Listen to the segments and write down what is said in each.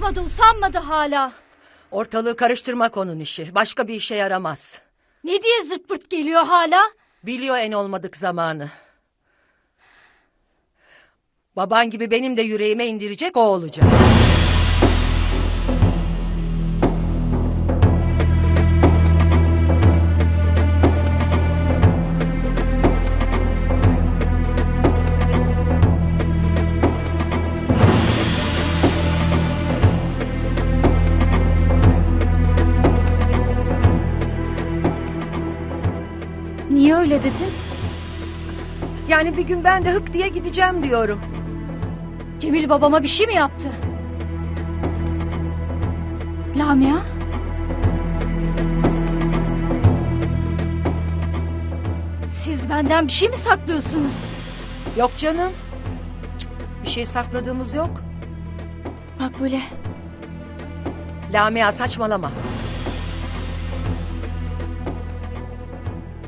Bıkmadı, usanmadı hala. Ortalığı karıştırmak onun işi. Başka bir işe yaramaz. Ne diye zırt pırt geliyor hala? Biliyor en olmadık zamanı. Baban gibi benim de yüreğime indirecek o olacak. Niye öyle dedin? Yani bir gün ben de hık diye gideceğim diyorum. Cemil babama bir şey mi yaptı? Lamia? Siz benden bir şey mi saklıyorsunuz? Yok canım. Bir şey sakladığımız yok. Makbule. Lamia saçmalama.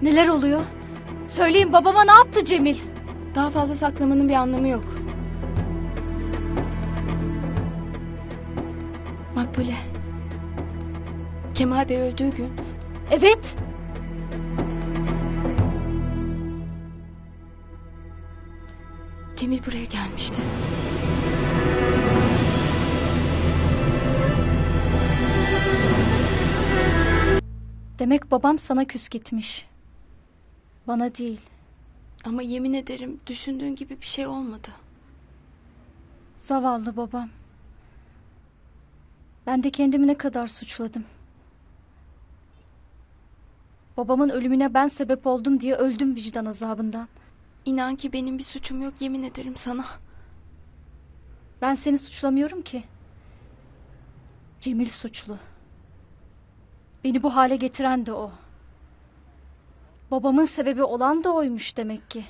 Neler oluyor? Söyleyin babama ne yaptı Cemil? Daha fazla saklamanın bir anlamı yok. Makbule. Kemal Bey öldüğü gün Evet. Cemil buraya gelmişti. Demek babam sana küs gitmiş. Bana değil. Ama yemin ederim düşündüğün gibi bir şey olmadı. Zavallı babam. Ben de kendimi ne kadar suçladım. Babamın ölümüne ben sebep oldum diye öldüm vicdan azabından. İnan ki benim bir suçum yok yemin ederim sana. Ben seni suçlamıyorum ki. Cemil suçlu. Beni bu hale getiren de o. Babamın sebebi olan da oymuş demek ki.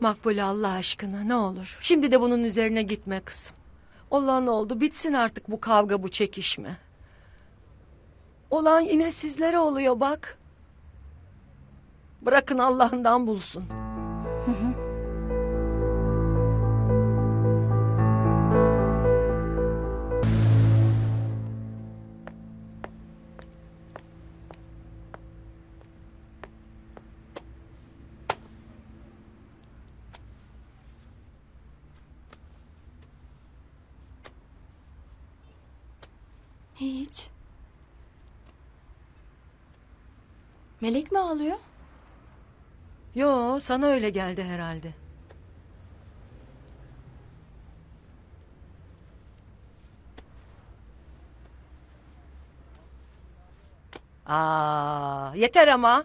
Makbule Allah aşkına ne olur. Şimdi de bunun üzerine gitme kızım. Olan oldu bitsin artık bu kavga bu çekişme. Olan yine sizlere oluyor bak. Bırakın Allah'ından bulsun. Hı hı. Hiç. Melek mi ağlıyor? Yo sana öyle geldi herhalde. Aa, yeter ama.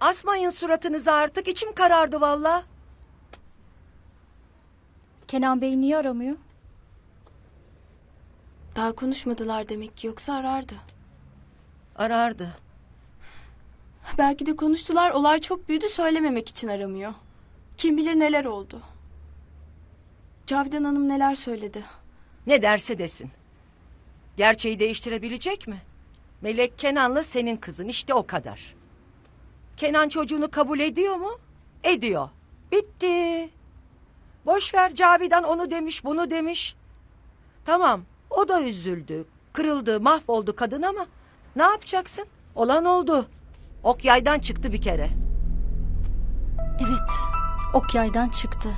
Asmayın suratınızı artık içim karardı valla. Kenan Bey niye aramıyor? Daha konuşmadılar demek ki yoksa arardı. Arardı. Belki de konuştular olay çok büyüdü söylememek için aramıyor. Kim bilir neler oldu. Cavidan Hanım neler söyledi. Ne derse desin. Gerçeği değiştirebilecek mi? Melek Kenan'la senin kızın işte o kadar. Kenan çocuğunu kabul ediyor mu? Ediyor. Bitti. Boş ver Cavidan onu demiş bunu demiş. Tamam o da üzüldü, kırıldı, mahvoldu kadın ama ne yapacaksın? Olan oldu. Ok yaydan çıktı bir kere. Evet. Ok yaydan çıktı.